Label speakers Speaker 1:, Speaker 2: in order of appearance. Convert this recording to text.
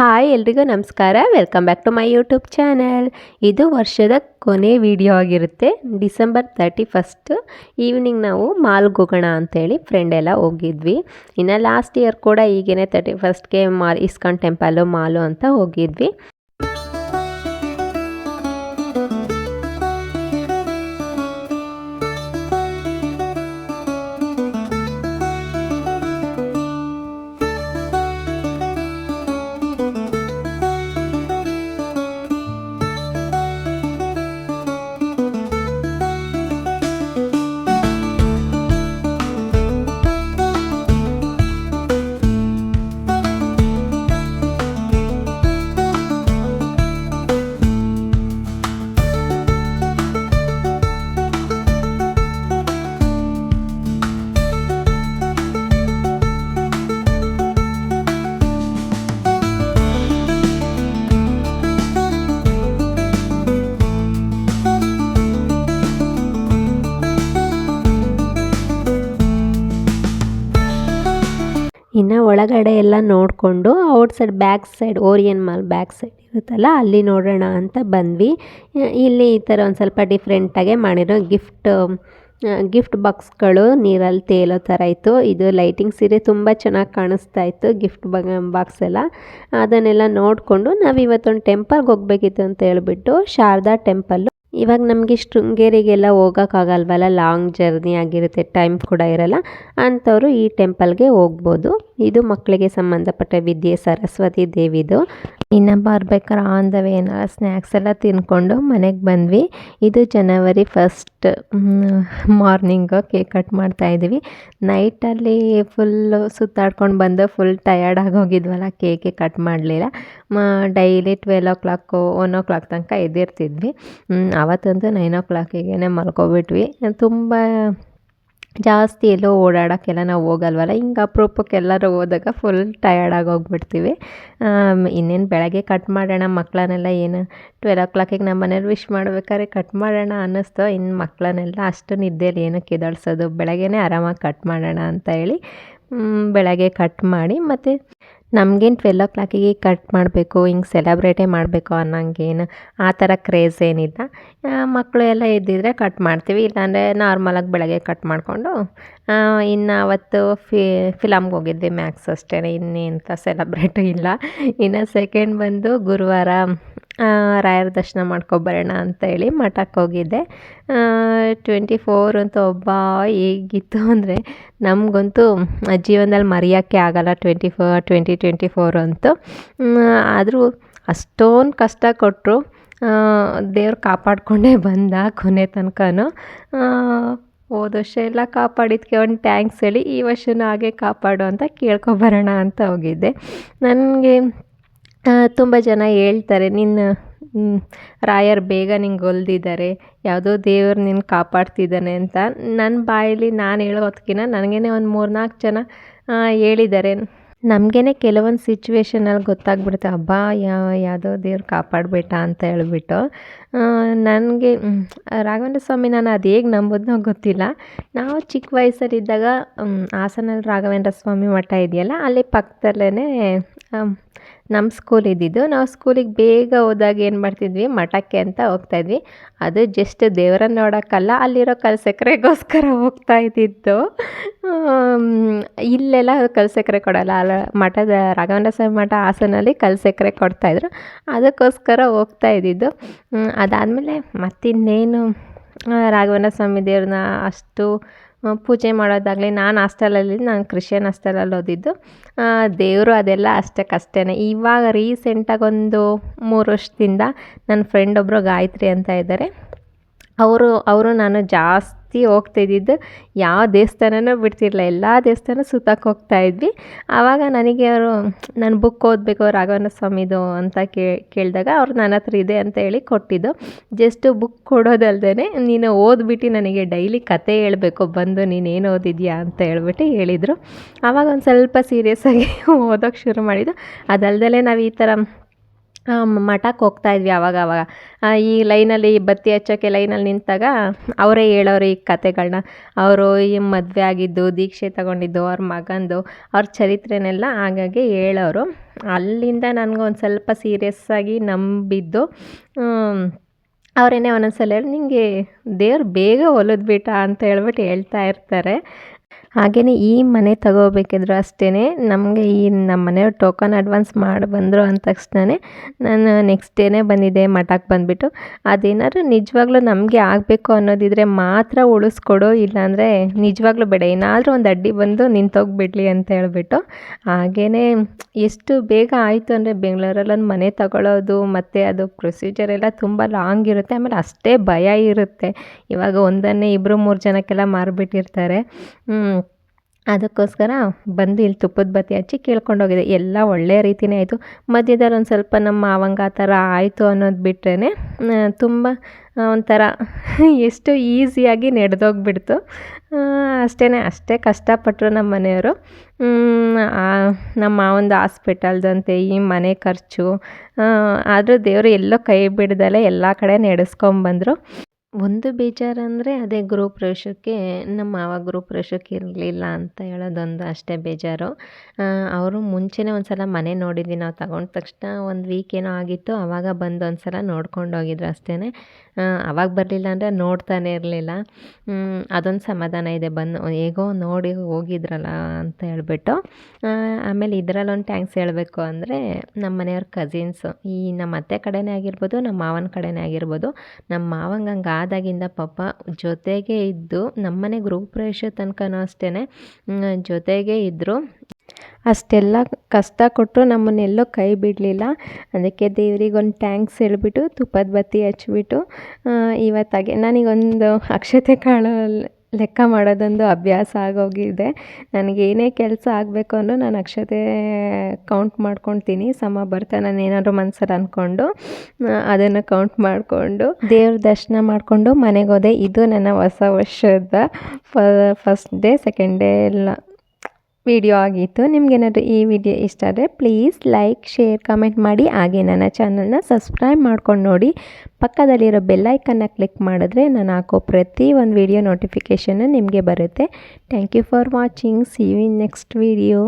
Speaker 1: Hi ಎಲ್ರಿಗೂ ನಮಸ್ಕಾರ. Welcome back to my YouTube channel ಇದು ವರ್ಷದ ಕೊನೆ ವಿಡಿಯೋ ಆಗಿರುತ್ತೆ. ಡಿಸೆಂಬರ್ ತರ್ಟಿ ಫಸ್ಟ್ ಈವ್ನಿಂಗ್ ನಾವು ಮಾಲ್ಗೆ ಹೋಗೋಣ ಅಂತೇಳಿ ಫ್ರೆಂಡ್ ಎಲ್ಲ ಹೋಗಿದ್ವಿ. ಇನ್ನು ಲಾಸ್ಟ್ ಇಯರ್ ಕೂಡ ಈಗೇನೆ ತರ್ಟಿ ಫಸ್ಟ್ಗೆ ಮಾಲ್ ಇಸ್ಕಾನ್ ಟೆಂಪಲು ಮಾಲು ಅಂತ ಹೋಗಿದ್ವಿ. ಇನ್ನು ಒಳಗಡೆ ಎಲ್ಲ ನೋಡಿಕೊಂಡು outside back side Orion mall back side ಇರುತ್ತಲ್ಲ, ಅಲ್ಲಿ ನೋಡೋಣ ಅಂತ ಬಂದ್ವಿ. ಇಲ್ಲಿ ಈ ಥರ ಒಂದು ಸ್ವಲ್ಪ ಡಿಫ್ರೆಂಟಾಗೆ ಮಾಡಿರೋ ಗಿಫ್ಟ್ ಗಿಫ್ಟ್ ಬಾಕ್ಸ್ಗಳು ನೀರಲ್ಲಿ ತೇಲೋ ಥರ ಇತ್ತು. ಇದು ಲೈಟಿಂಗ್ ಸೀರೆ ತುಂಬ ಚೆನ್ನಾಗಿ ಕಾಣಿಸ್ತಾ ಇತ್ತು ಗಿಫ್ಟ್ ಬಾಕ್ಸ್ ಎಲ್ಲ. ಅದನ್ನೆಲ್ಲ ನೋಡಿಕೊಂಡು ನಾವು ಇವತ್ತೊಂದು ಟೆಂಪಲ್ಗೆ ಹೋಗ್ಬೇಕಿತ್ತು ಅಂತ ಹೇಳ್ಬಿಟ್ಟು ಶಾರದಾ ಟೆಂಪಲ್ಲು ಇವಾಗ ನಮಗೆ ಶೃಂಗೇರಿಗೆಲ್ಲ ಹೋಗೋಕ್ಕಾಗಲ್ವಲ್ಲ ಲಾಂಗ್ ಜರ್ನಿ ಆಗಿರುತ್ತೆ ಟೈಮ್ ಕೂಡ ಇರಲ್ಲ. ಅಂಥವರು ಈ ಟೆಂಪಲ್ಗೆ ಹೋಗ್ಬೋದು. ಇದು ಮಕ್ಕಳಿಗೆ ಸಂಬಂಧಪಟ್ಟ ವಿದ್ಯೆ, ಸರಸ್ವತಿ ದೇವಿದು. ಇನ್ನು ಬರ್ಬೇಕಾದ್ರೆ ಆನ್ ದ ವೇ ಏನಾರ ಸ್ನ್ಯಾಕ್ಸ್ ಎಲ್ಲ ತಿನ್ಕೊಂಡು ಮನೆಗೆ ಬಂದ್ವಿ. ಇದು January first morning cake cut ಮಾಡ್ತಾ ಇದ್ದೀವಿ. ನೈಟಲ್ಲಿ ಫುಲ್ಲು ಸುತ್ತಾಡ್ಕೊಂಡು ಬಂದು ಫುಲ್ ಟಯರ್ಡ್ ಆಗೋಗಿದ್ವಲ್ಲ ಕೇಕೆ ಕಟ್ ಮಾಡಲಿಲ್ಲ. Daily twelve o'clock one o'clock ತನಕ ಎದ್ದಿರ್ತಿದ್ವಿ. ಅವತ್ತಂತೂ ನೈನ್ ಓ ಕ್ಲಾಕಿಗೆ ಮಲ್ಕೊಬಿಟ್ವಿ. ತುಂಬ ಜಾಸ್ತಿ ಎಲ್ಲೋ ಓಡಾಡೋಕ್ಕೆಲ್ಲ ನಾವು ಹೋಗಲ್ವಲ್ಲ? ಹಿಂಗೆ ಅಪ್ರೂಪಕ್ಕೆ ಎಲ್ಲರೂ ಹೋದಾಗ ಫುಲ್ ಟಯರ್ಡಾಗಿ ಹೋಗ್ಬಿಡ್ತೀವಿ. ಇನ್ನೇನು ಬೆಳಗ್ಗೆ ಕಟ್ ಮಾಡೋಣ ಮಕ್ಕಳನ್ನೆಲ್ಲ ಏನು ಟ್ವೆಲ್ ಓ ಕ್ಲಾಕಿಗೆ ನಮ್ಮ ಮನೇಲಿ ವಿಶ್ ಮಾಡ್ಬೇಕಾದ್ರೆ ಕಟ್ ಮಾಡೋಣ ಅನ್ನಿಸ್ತು ಇನ್ನು ಮಕ್ಕಳನ್ನೆಲ್ಲ ಅಷ್ಟು ನಿದ್ದೆಯಲ್ಲಿ ಏನಕ್ಕೆ ಎದ್ದೇಳ್ಸೋದು ಬೆಳಗ್ಗೆನೇ ಆರಾಮಾಗಿ ಕಟ್ ಮಾಡೋಣ ಅಂತ ಹೇಳಿ ಬೆಳಗ್ಗೆ ಕಟ್ ಮಾಡಿ ಮತ್ತು ನಮಗೇನು ಟ್ವೆಲ್ ಓ ಕ್ಲಾಕಿಗೆ ಕಟ್ ಮಾಡಬೇಕು, ಹಿಂಗೆ ಸೆಲೆಬ್ರೇಟೇ ಮಾಡಬೇಕು ಅನ್ನೋಂಗೇನು ಆ ಥರ ಕ್ರೇಜ್ ಏನಿಲ್ಲ. ಮಕ್ಕಳು ಎಲ್ಲ ಇದ್ದಿದ್ರೆ ಕಟ್ ಮಾಡ್ತೀವಿ, ಇಲ್ಲಾಂದರೆ ನಾರ್ಮಲಾಗಿ ಬೆಳಗ್ಗೆ ಕಟ್ ಮಾಡಿಕೊಂಡು ಇನ್ನು ಅವತ್ತು ಫಿ ಫಿಲಮ್ಗೆ ಹೋಗಿದ್ವಿ ಮ್ಯಾಕ್ಸ್ ಅಷ್ಟೇ ಇನ್ನೆಂಥ ಸೆಲೆಬ್ರೇಟು ಇಲ್ಲ. ಇನ್ನು ಸೆಕೆಂಡ್ ಬಂದು ಗುರುವಾರ ರಾಯರ ದರ್ಶನ ಮಾಡ್ಕೊಬರೋಣ ಅಂತ ಹೇಳಿ ಮಠಕ್ಕೆ ಹೋಗಿದ್ದೆ. ಟ್ವೆಂಟಿ ಫೋರ್ ಅಂತ ಒಬ್ಬ ಹೇಗಿತ್ತು ಅಂದರೆ ನಮಗಂತೂ ಜೀವನದಲ್ಲಿ ಮರೆಯೋಕ್ಕೆ ಆಗಲ್ಲ twenty four twenty twenty four ಅಂತೂ ಆದರೂ ಅಷ್ಟೊಂದು ಕಷ್ಟ ಕೊಟ್ಟರು. ದೇವ್ರು ಕಾಪಾಡಿಕೊಂಡೇ ಬಂದ ಕೊನೆ ತನಕನೂ. ಹೋದ ವರ್ಷ ಎಲ್ಲ ಕಾಪಾಡಿದ್ಕೆ ಒಂದು ಟ್ಯಾಂಕ್ಸ್ ಹೇಳಿ ಈ ವರ್ಷನೂ ಹಾಗೆ ಕಾಪಾಡು ಅಂತ ಕೇಳ್ಕೊಬರೋಣ ಅಂತ ಹೋಗಿದ್ದೆ. ನನಗೆ ತುಂಬ ಜನ ಹೇಳ್ತಾರೆ, ನಿನ್ನ ರಾಯರು ಬೇಗ ನಿಂಗೆ ಒಲ್ದಿದ್ದಾರೆ ಯಾವುದೋ ದೇವರು ನಿನ್ನ ಕಾಪಾಡ್ತಿದ್ದಾನೆ ಅಂತ. ನನ್ನ ಬಾಯಲ್ಲಿ ನಾನು ಹೇಳೋದಕ್ಕಿಂತ ನನಗೇನೆ ಒಂದು ಮೂರು ನಾಲ್ಕು ಜನ ಹೇಳಿದ್ದಾರೆ ನಮಗೇನೆ ಕೆಲವೊಂದು ಸಿಚುವೇಶನಲ್ಲಿ ಗೊತ್ತಾಗ್ಬಿಡುತ್ತೆ ಹಬ್ಬ ಯಾವ ಯಾವುದೋ ದೇವ್ರು ಕಾಪಾಡಬೇಟ ಅಂತ ಹೇಳ್ಬಿಟ್ಟು. ನನಗೆ ರಾಘವೇಂದ್ರ ಸ್ವಾಮಿ ನಾನು ಅದು ಹೇಗೆ ನಂಬೋದನ್ನೋ ಗೊತ್ತಿಲ್ಲ. ನಾವು ಚಿಕ್ಕ ವಯಸ್ಸಲ್ಲಿದ್ದಾಗ ಹಾಸನಲ್ಲಿ ರಾಘವೇಂದ್ರ ಸ್ವಾಮಿ ಮಠ ಇದೆಯಲ್ಲ, ಅಲ್ಲಿ ಪಕ್ಕದಲ್ಲೇ ನಮ್ಮ ಸ್ಕೂಲ್ ಇದ್ದಿದ್ದು, ನಾವು ಸ್ಕೂಲಿಗೆ ಬೇಗ ಹೋದಾಗ ಏನು ಮಾಡ್ತಿದ್ವಿ, ಮಠಕ್ಕೆ ಅಂತ ಹೋಗ್ತಾಯಿದ್ವಿ ಅದು ಜಸ್ಟ್ ದೇವರನ್ನ ನೋಡೋಕ್ಕಲ್ಲ, ಅಲ್ಲಿರೋ ಕಲ್ಸಕ್ರೆಗೋಸ್ಕರ ಹೋಗ್ತಾ ಇದ್ದಿದ್ದು. ಇಲ್ಲೆಲ್ಲ ಕಲ್ಸಕ್ರೆ ಕೊಡೋಲ್ಲ. ಅಲ್ಲ, ಮಠದ ರಾಘವೇಂದ್ರ ಸ್ವಾಮಿ ಮಠ ಹಾಸನಲ್ಲಿ ಕಲ್ಸಕ್ಕರೆ ಕೊಡ್ತಾಯಿದ್ರು ಅದಕ್ಕೋಸ್ಕರ ಹೋಗ್ತಾ ಇದ್ದಿದ್ದು. ಅದಾದಮೇಲೆ ಮತ್ತಿನ್ನೇನು ರಾಘವೇಂದ್ರ ಸ್ವಾಮಿ ದೇವ್ರನ್ನ ಅಷ್ಟು ಪೂಜೆ ಮಾಡೋದಾಗಲಿ ನಾನು ಹಾಸ್ಟೆಲಲ್ಲಿ ನಾನು ಕ್ರಿಶ್ಚಿಯನ್ ಹಾಸ್ಟೆಲಲ್ಲಿ ಓದಿದ್ದು. ದೇವರು ಅದೆಲ್ಲ ಅಷ್ಟಕ್ಕಷ್ಟೇ ಇವಾಗ ರೀಸೆಂಟಾಗಿ ಒಂದು ಮೂರು ವರ್ಷದಿಂದ ನನ್ನ ಫ್ರೆಂಡ್ ಒಬ್ಬರು ಗಾಯತ್ರಿ ಅಂತ ಇದ್ದಾರೆ ಅವರು ಅವರು ನಾನು ಜಾಸ್ತಿ ಹೋಗ್ತಿದ್ದಿದ್ದು ಯಾವ ದೇವಸ್ಥಾನನೂ ಬಿಡ್ತಿರಲಿಲ್ಲ. ಎಲ್ಲ ದೇವಸ್ಥಾನ ಸುತ್ತಕ್ಕೆ ಹೋಗ್ತಾ ಇದ್ವಿ. ಆವಾಗ ನನಗೆ ಅವರು, ನಾನು ಬುಕ್ ಓದಬೇಕು ರಾಘವನ ಸ್ವಾಮಿದು ಅಂತ ಕೇಳಿದಾಗ ಅವ್ರು ನನ್ನ ಹತ್ರ ಇದೆ ಅಂತ ಹೇಳಿ ಕೊಟ್ಟಿದ್ದು. ಜಸ್ಟ್ ಬುಕ್ ಕೊಡೋದಲ್ದೇ ನೀನು ಓದ್ಬಿಟ್ಟು ನನಗೆ ಡೈಲಿ ಕತೆ ಹೇಳಬೇಕು, ಬಂದು ನೀನೇನು ಓದಿದ್ಯಾ ಅಂತ ಹೇಳ್ಬಿಟ್ಟು ಹೇಳಿದರು. ಆವಾಗ ಒಂದು ಸ್ವಲ್ಪ ಸೀರಿಯಸ್ಸಾಗಿ ಓದೋಕ್ಕೆ ಶುರು ಮಾಡಿದ್ದು. ಅದಲ್ದಲೇ ನಾವು ಈ ಥರ ಮಠಕ್ಕೆ ಹೋಗ್ತಾ ಇದ್ವಿ ಅವಾಗ ಅವಾಗ. ಈ ಲೈನಲ್ಲಿ ಬತ್ತಿ ಹಚ್ಚೋಕ್ಕೆ ಲೈನಲ್ಲಿ ನಿಂತಾಗ ಅವರೇ ಹೇಳೋರು ಈ ಕತೆಗಳನ್ನ ಅವರು ಈ ಮದುವೆ ಆಗಿದ್ದು, ದೀಕ್ಷೆ ತಗೊಂಡಿದ್ದು, ಅವ್ರ ಮಗಂದು, ಅವ್ರ ಚರಿತ್ರೆನೆಲ್ಲ ಹಾಗಾಗಿ ಹೇಳೋರು. ಅಲ್ಲಿಂದ ನನಗೆ ಒಂದು ಸ್ವಲ್ಪ ಸೀರಿಯಸ್ ಆಗಿ ನಂಬಿದ್ದು ಅವರೇನೇ ಅವರೇನೆ ಒಂದೊಂದ್ಸಲ ಹೇಳಿ ನಿಮಗೆ ದೇವ್ರು ಬೇಗ ಒಲಿದ್ಬಿಟ್ಟ ಅಂತ ಹೇಳ್ಬಿಟ್ಟು ಹೇಳ್ತಾ ಇರ್ತಾರೆ. ಹಾಗೆಯೇ ಈ ಮನೆ ತಗೋಬೇಕಿದ್ರು ಅಷ್ಟೇ ನಮಗೆ ಈ ನಮ್ಮ ಮನೆಯವ್ರು ಟೋಕನ್ ಅಡ್ವಾನ್ಸ್ ಮಾಡಿ ಬಂದರು ಅಂದ ತಕ್ಷಣವೇ ನಾನು ನೆಕ್ಸ್ಟ್ ಡೇನೇ ಬಂದಿದ್ದೆ ಮಠಕ್ಕೆ ಬಂದುಬಿಟ್ಟು. ಅದೇನಾದ್ರು ನಿಜವಾಗ್ಲೂ ನಮಗೆ ಆಗಬೇಕು ಅನ್ನೋದಿದ್ರೆ ಮಾತ್ರ ಉಳಿಸ್ಕೊಡು ಇಲ್ಲಾಂದರೆ ನಿಜವಾಗ್ಲೂ ಬೇಡ. ಏನಾದರೂ ಒಂದು ಅಡ್ಡಿ ಬಂದು ನಿಂತೋಗ್ಬಿಡ್ಲಿ ಅಂತ ಹೇಳ್ಬಿಟ್ಟು. ಹಾಗೆಯೇ ಎಷ್ಟು ಬೇಗ ಆಯಿತು ಅಂದರೆ ಬೆಂಗಳೂರಲ್ಲಿ ಒಂದು ಮನೆ ತಗೊಳ್ಳೋದು ಮತ್ತು ಅದು ಪ್ರೊಸೀಜರ್ ಎಲ್ಲ ತುಂಬ ಲಾಂಗ್ ಇರುತ್ತೆ. ಆಮೇಲೆ ಅಷ್ಟೇ ಭಯ ಇರುತ್ತೆ. ಇವಾಗ ಒಂದನ್ನೇ ಇಬ್ಬರು ಮೂರು ಜನಕ್ಕೆಲ್ಲ ಮಾರಿಬಿಟ್ಟಿರ್ತಾರೆ. ಅದಕ್ಕೋಸ್ಕರ ಬಂದು ಇಲ್ಲಿ ತುಪ್ಪದ ಬತ್ತಿ ಹಚ್ಚಿ ಕೇಳ್ಕೊಂಡೋಗಿದೆ ಎಲ್ಲ ಒಳ್ಳೆಯ ರೀತಿಯೇ ಆಯಿತು. ಮಧ್ಯದಲ್ಲಿ ಒಂದು ಸ್ವಲ್ಪ ನಮ್ಮ ಮಾವಂಗೆ ಆ ಥರ ಆಯಿತು ಅನ್ನೋದು ಬಿಟ್ರೇ ತುಂಬ ಒಂಥರ ಎಷ್ಟು ಈಸಿಯಾಗಿ ನಡೆದೋಗ್ಬಿಡ್ತು. ಅಷ್ಟೇ ಅಷ್ಟೇ ಕಷ್ಟಪಟ್ಟರು ನಮ್ಮ ಮನೆಯವರು. ನಮ್ಮ ಮಾವಂದು ಹಾಸ್ಪಿಟಲ್ದಂತೆ ಈ ಮನೆ ಖರ್ಚು ಆದರೂ ದೇವರು ಎಲ್ಲೋ ಕೈ ಬಿಡ್ದಲೆ ಎಲ್ಲ ಕಡೆ ನಡೆಸ್ಕೊಂಬಂದರು. ಒಂದು ಬೇಜಾರಂದರೆ ಅದೇ ಗೃಹಪ್ರವೇಶಕ್ಕೆ ನಮ್ಮ ಮಾವ ಗೃಹಪ್ರವೇಶಕ್ಕೆ ಇರಲಿಲ್ಲ ಅಂತ ಹೇಳೋದೊಂದು ಅಷ್ಟೇ ಬೇಜಾರು. ಅವರು ಮುಂಚೆನೇ ಒಂದು ಸಲ ಮನೆ ನೋಡಿದ್ವಿ, ನಾವು ತಗೊಂಡ ತಕ್ಷಣ ಒಂದು ವೀಕ್ ಏನೋ ಆಗಿತ್ತು ಆವಾಗ ಬಂದು ಒಂದು ಸಲ ನೋಡ್ಕೊಂಡು ಹೋಗಿದ್ರು ಅಷ್ಟೇ ಅವಾಗ ಬರಲಿಲ್ಲ ಅಂದರೆ ನೋಡ್ತಾನೆ ಇರಲಿಲ್ಲ. ಅದೊಂದು ಸಮಾಧಾನ ಇದೆ, ಬಂದು ಹೇಗೋ ನೋಡಿ ಹೋಗಿದ್ರಲ್ಲ ಅಂತ ಹೇಳ್ಬಿಟ್ಟು. ಆಮೇಲೆ ಇದರಲ್ಲೊಂದು ಟ್ಯಾಂಕ್ಸ್ ಹೇಳಬೇಕು ಅಂದರೆ ನಮ್ಮ ಮನೆಯವ್ರ ಕಸಿನ್ಸು ಈ ನಮ್ಮ ಅತ್ತೆ ಕಡೆನೇ ಆಗಿರ್ಬೋದು, ನಮ್ಮ ಮಾವನ ಕಡೆನೇ ಆಗಿರ್ಬೋದು. ನಮ್ಮ ಮಾವಂಗೆ ಹಂಗೆ ಆದಾಗಿಂದ ಪಾಪ ಜೊತೆಗೆ ಇದ್ದು ನಮ್ಮನೆ ಗೃಹಪ್ರವೇಶ ತನಕನೂ ಅಷ್ಟೇ ಜೊತೆಗೆ ಇದ್ದರು ಅಷ್ಟೆಲ್ಲ ಕಷ್ಟ ಕೊಟ್ಟರು ನಮ್ಮನ್ನೆಲ್ಲೋ ಕೈ ಬಿಡಲಿಲ್ಲ. ಅದಕ್ಕೆ ದೇವ್ರಿಗೆ ಒಂದು ಟ್ಯಾಂಕ್ಸ್ ಹೇಳಿಬಿಟ್ಟು, ತುಪ್ಪದ ಬತ್ತಿ ಹಚ್ಬಿಟ್ಟು ಇವತ್ತಾಗೆ ನನಗೊಂದು ಅಕ್ಷತೆ ಕಾಳು ಲೆಕ್ಕ ಮಾಡೋದೊಂದು ಅಭ್ಯಾಸ ಆಗೋಗಿದೆ. ನನಗೆ ಏನೇ ಕೆಲಸ ಆಗಬೇಕು ಅಂದರೂ ನಾನು ಅಕ್ಷತೆ ಕೌಂಟ್ ಮಾಡ್ಕೊತೀನಿ ಸಮ ಬರ್ತಾ ನಾನು ಏನಾದರೂ ಮನ್ಸಲ್ಲಿ ಅಂದ್ಕೊಂಡು ಅದನ್ನು ಕೌಂಟ್ ಮಾಡಿಕೊಂಡು. ದೇವ್ರ ದರ್ಶನ ಮಾಡಿಕೊಂಡು ಮನೆಗೆ ಹೋದೆ. ಇದು ನನ್ನ ಹೊಸ ವರ್ಷದ ಫಸ್ಟ್ ಡೇ ಸೆಕೆಂಡ್ ಡೇ ಎಲ್ಲ. ವಿಡಿಯೋ ಆಗಿತ್ತು. ನಿಮಗೇನಾದರೂ ಈ ವಿಡಿಯೋ ಇಷ್ಟ ಆದರೆ ಪ್ಲೀಸ್ ಲೈಕ್ ಶೇರ್ ಕಮೆಂಟ್ ಮಾಡಿ. ಹಾಗೆ ನನ್ನ ಚಾನಲ್ನ ಸಬ್ಸ್ಕ್ರೈಬ್ ಮಾಡ್ಕೊಂಡು ನೋಡಿ. ಪಕ್ಕದಲ್ಲಿರೋ ಬೆಲ್ಲೈಕನ್ನ ಕ್ಲಿಕ್ ಮಾಡಿದ್ರೆ ನಾನು ಹಾಕೋ ಪ್ರತಿ ಒಂದು ವಿಡಿಯೋ ನೋಟಿಫಿಕೇಷನ್ನು ನಿಮಗೆ ಬರುತ್ತೆ. Thank you for watching see you in next video